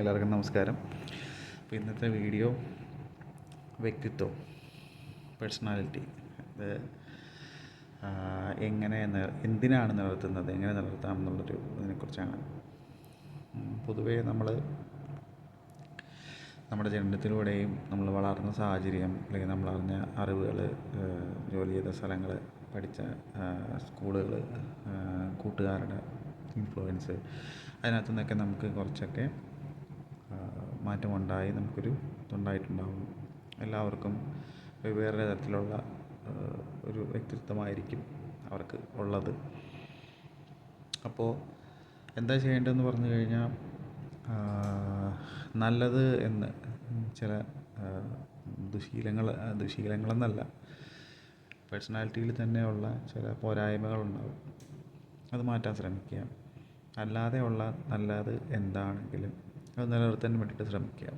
എല്ലാവർക്കും നമസ്കാരം. അപ്പോൾ ഇന്നത്തെ വീഡിയോ വ്യക്തിത്വം പേഴ്സണാലിറ്റി അത് എങ്ങനെ എന്തിനാണ് നിലനിർത്തുന്നത് എങ്ങനെ നിലനിർത്താം എന്നുള്ളൊരു ഇതിനെക്കുറിച്ചാണ്. പൊതുവേ നമ്മൾ നമ്മുടെ ജനനത്തിലൂടെയും നമ്മൾ വളർന്ന സാഹചര്യം അല്ലെങ്കിൽ നമ്മൾ അറിഞ്ഞ അറിവുകൾ ജോലി ചെയ്ത സ്ഥലങ്ങൾ പഠിച്ച സ്കൂളുകൾ കൂട്ടുകാരുടെ ഇൻഫ്ലുവൻസ് അതിനകത്തു നിന്നൊക്കെ നമുക്ക് കുറച്ചൊക്കെ മാറ്റമുണ്ടായി നമുക്കൊരു ഇതുണ്ടായിട്ടുണ്ടാവും. എല്ലാവർക്കും വെവ്വേറെ തരത്തിലുള്ള ഒരു വ്യക്തിത്വമായിരിക്കും അവർക്ക് ഉള്ളത്. അപ്പോൾ എന്താ ചെയ്യേണ്ടതെന്ന് പറഞ്ഞു കഴിഞ്ഞാൽ നല്ലത് എന്ന് ചില ദുശീലങ്ങൾ ദുശീലങ്ങളെന്നല്ല പേഴ്സണാലിറ്റിയിൽ തന്നെയുള്ള ചില പോരായ്മകളുണ്ടാവും. അത് മാറ്റാൻ ശ്രമിക്കുക. അല്ലാതെയുള്ള നല്ലത് എന്താണെങ്കിലും നിലനിർത്താൻ വേണ്ടിയിട്ട് ശ്രമിക്കുക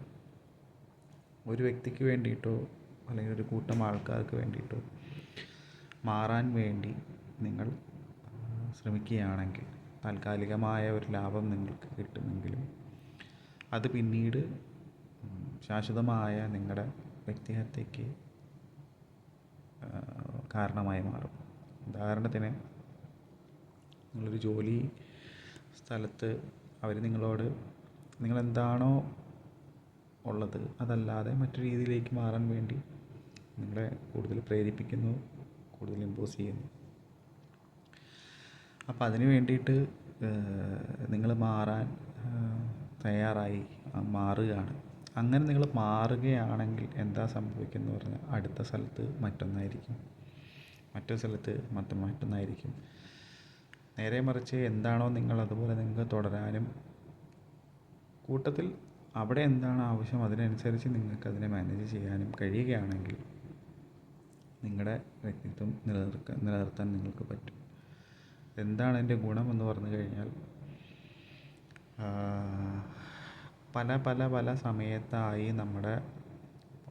ഒരു വ്യക്തിക്ക് വേണ്ടിയിട്ടോ അല്ലെങ്കിൽ ഒരു കൂട്ടം ആൾക്കാർക്ക് വേണ്ടിയിട്ടോ മാറാൻ വേണ്ടി നിങ്ങൾ ശ്രമിക്കുകയാണെങ്കിൽ താൽക്കാലികമായ ഒരു ലാഭം നിങ്ങൾക്ക് കിട്ടുമെങ്കിലും അത് പിന്നീട് ശാശ്വതമായ നിങ്ങളുടെ വ്യക്തിഹത്യക്ക് കാരണമായി മാറും. ഉദാഹരണത്തിന് നിങ്ങളൊരു ജോലി സ്ഥലത്ത് അവർ നിങ്ങളോട് നിങ്ങളെന്താണോ ഉള്ളത് അതല്ലാതെ മറ്റു രീതിയിലേക്ക് മാറാൻ വേണ്ടി നിങ്ങളെ കൂടുതൽ പ്രേരിപ്പിക്കുന്നു കൂടുതൽ ഇമ്പോസ് ചെയ്യുന്നു. അപ്പോൾ അതിന് വേണ്ടിയിട്ട് നിങ്ങൾ മാറാൻ തയ്യാറായി മാറുകയാണ്. അങ്ങനെ നിങ്ങൾ മാറുകയാണെങ്കിൽ എന്താ സംഭവിക്കുന്നത് പറഞ്ഞാൽ അടുത്ത സ്ഥലത്ത് മറ്റൊന്നായിരിക്കും. മറ്റൊരു സ്ഥലത്ത് മറ്റു മറ്റൊന്നായിരിക്കും. നേരെ മറിച്ച് എന്താണോ നിങ്ങൾ അതുപോലെ നിങ്ങൾക്ക് തുടരാനും കൂട്ടത്തിൽ അവിടെ എന്താണ് ആവശ്യം? അതിനനുസരിച്ച് നിങ്ങൾക്ക് അതിനെ മാനേജ് ചെയ്യാനും കഴിയുകയാണെങ്കിൽ നിങ്ങളുടെ വ്യക്തിത്വം നിലനിർത്താൻ നിലനിർത്താൻ നിങ്ങൾക്ക് പറ്റും. എന്താണ് ഗുണം എന്ന് പറഞ്ഞു കഴിഞ്ഞാൽ പല പല പല സമയത്തായി നമ്മുടെ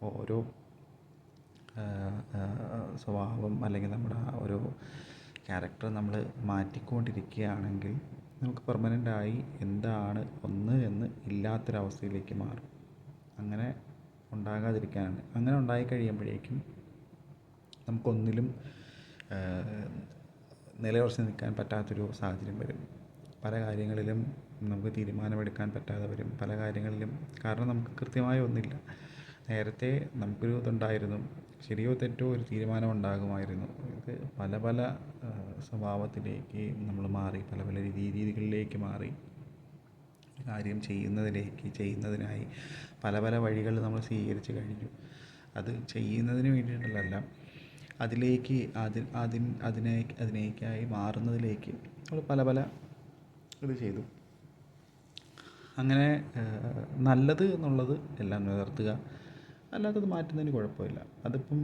ഓരോ സ്വഭാവം അല്ലെങ്കിൽ നമ്മുടെ ഓരോ ക്യാരക്ടർ നമ്മൾ മാറ്റിക്കൊണ്ടിരിക്കുകയാണെങ്കിൽ നമുക്ക് പെർമനന്റായി എന്താണ് ഒന്ന് എന്ന് ഇല്ലാത്തൊരവസ്ഥയിലേക്ക് മാറും. അങ്ങനെ ഉണ്ടാകാതിരിക്കാനാണ്. അങ്ങനെ ഉണ്ടായി കഴിയുമ്പോഴേക്കും നമുക്കൊന്നിലും നിലയുറച്ച് നിൽക്കാൻ പറ്റാത്തൊരു സാഹചര്യം വരും. പല കാര്യങ്ങളിലും നമുക്ക് തീരുമാനമെടുക്കാൻ പറ്റാതെ വരും. പല കാര്യങ്ങളിലും കാരണം നമുക്ക് കൃത്യമായ ഒന്നില്ല. നേരത്തെ നമുക്കൊരു ഇതുണ്ടായിരുന്നു. ശരിയോ തെറ്റോ ഒരു തീരുമാനം ഉണ്ടാകുമായിരുന്നു ഇത് പല പല സ്വഭാവത്തിലേക്ക് നമ്മൾ മാറി പല പല രീതി രീതികളിലേക്ക് മാറി കാര്യം ചെയ്യുന്നതിലേക്ക് ചെയ്യുന്നതിനായി പല പല വഴികൾ നമ്മൾ സ്വീകരിച്ച് കഴിഞ്ഞു. അത് ചെയ്യുന്നതിന് വേണ്ടിയിട്ടല്ല അതിലേക്ക് അതിൽ അതിൻ അതിനെ അതിനേക്കായി മാറുന്നതിലേക്ക് നമ്മൾ പല പല ഇത് ചെയ്തു. അങ്ങനെ നല്ലത് എന്നുള്ളത് എല്ലാം നിലനിർത്തുക അല്ലാത്തത് മാറ്റുന്നതിന് കുഴപ്പമില്ല. അതിപ്പം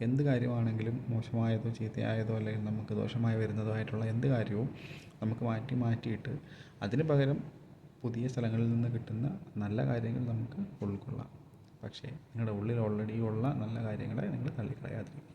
എന്ത് കാര്യമാണെങ്കിലും മോശമായതോ ചീത്തയായതോ അല്ലെങ്കിൽ നമുക്ക് ദോഷമായി വരുന്നതോ ആയിട്ടുള്ള എന്ത് കാര്യവും നമുക്ക് മാറ്റി മാറ്റിയിട്ട് അതിന് പകരം പുതിയ സ്ഥലങ്ങളിൽ നിന്ന് കിട്ടുന്ന നല്ല കാര്യങ്ങൾ നമുക്ക് ഉൾക്കൊള്ളാം. പക്ഷേ നിങ്ങളുടെ ഉള്ളിൽ ഓൾറെഡി ഉള്ള നല്ല കാര്യങ്ങളെ നിങ്ങൾ തള്ളിക്കളയാതിരിക്കുക.